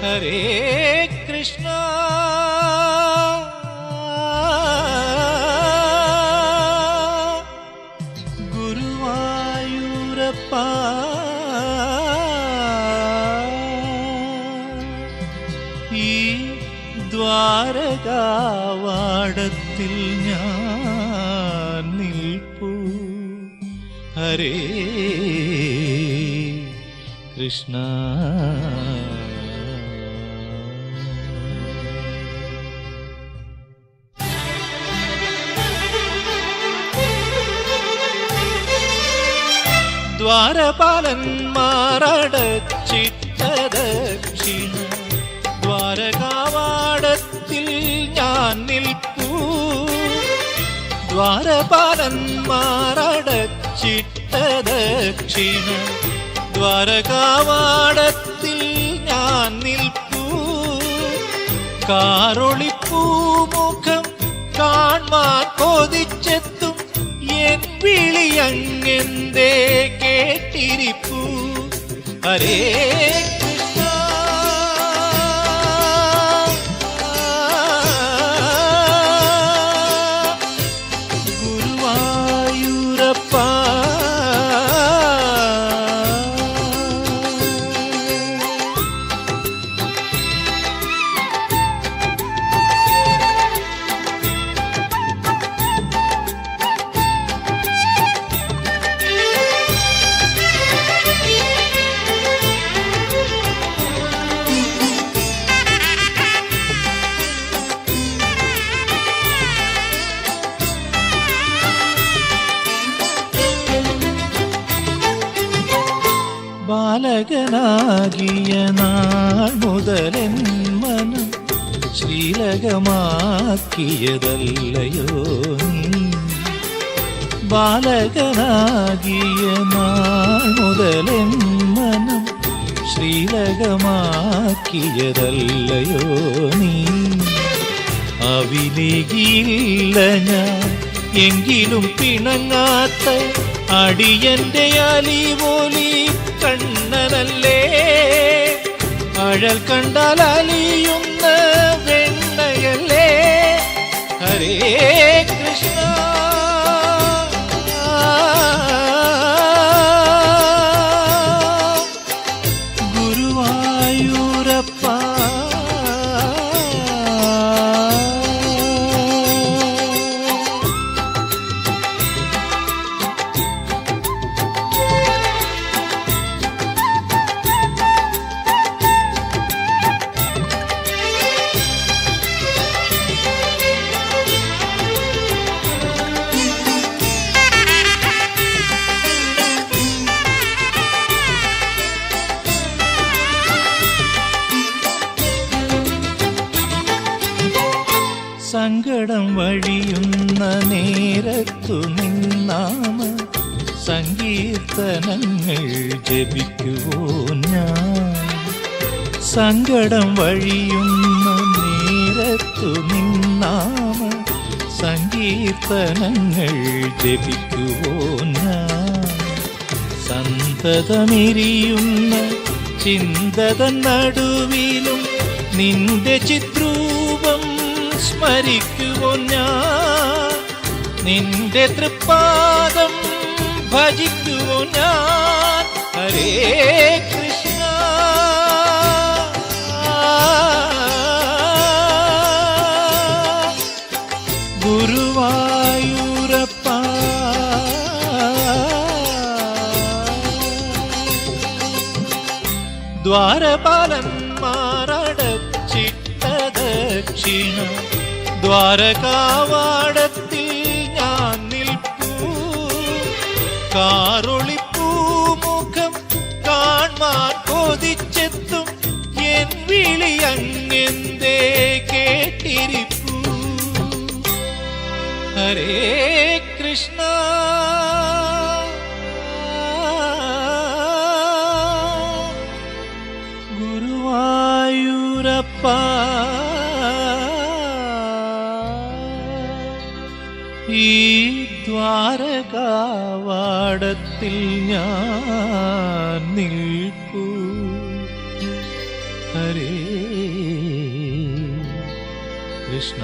ഹരേ കൃഷ്ണ. ഗുരുവായൂരപ്പ. ഈ ദ്വാരകാവാടത്തിൽ ഞാൻ നിൽപ്പൂ. ഹരേ കൃഷ്ണ. ദ്വാരപാലന്മാരടച്ചിട്ട ദക്ഷിണ ദ്വാരകാവാടത്തിൽ ഞാൻ നിൽപ്പൂ. ദ്വാരപാലന്മാരടച്ചിട്ട ദക്ഷിണ ദ്വാരകാവാടത്തിൽ ഞാൻ നിൽപ്പൂ. കാറൊളിപ്പൂ മുഖം കാൺമാൻ കൊതിച്ചെത്തും. എൻ വിളിയങ്ങെന്തേ കേട്ടിരിപ്പൂ ഹരേ ബാലകനാകിയ നാൾ മുതൽ മനം ശ്രീലകമാക്കിയതല്ലയോ ബാലകനാകിയ നാൾ മുതൽ മനം ശ്രീലകമാക്കിയതല്ലയോ നീ? അവിലേകിയില്ല ഞാൻ എങ്കിലും പിണങ്ങാത്ത അടിയന്റെ അലി പോലി കണ്ണനല്ലേ? അഴൽ കണ്ടാൽ അലിയുന്ന വെണ്ണയല്ലേ? ഹരേ സങ്കടം വഴിയുന്ന നേരത്തു നിന്നാമ സങ്കീർത്തനങ്ങൾ ജപിക്കുവോ ഞാൻ. സങ്കടം വഴിയുന്ന നേരത്തു നിന്നാമ സങ്കീർത്തനങ്ങൾ ജപിക്കുവോ ഞാൻ. സന്തതമെരിയുന്ന ചിന്തത നടുവിലും നിന്റെ ചിത്രൂപം സ്മരിക്കുവോ ഞാൻ? നിന്റെ തൃപ്പാദം ഭജിക്കുവോ ഞാൻ? ഹരേ കൃഷ്ണ. ഗുരുവായൂരപ്പ. ദ്വാരപാലന്മാരടച്ചിട്ട ദക്ഷിണ ദ്വാരകാവാടത്തിൽ ഞാൻ നിൽപ്പൂ. കാറൊളിപ്പൂ മുഖം കാൺമാൻ കൊതിച്ചെത്തും എൻ വിളി അങ്ങെന്തേ കേട്ടിരിപ്പൂ. ഹരേ കൃഷ്ണ ഈ ദ്വാരകാവാടത്തിൽ ഞാൻ നിൽക്കൂ. ഹരേ കൃഷ്ണ.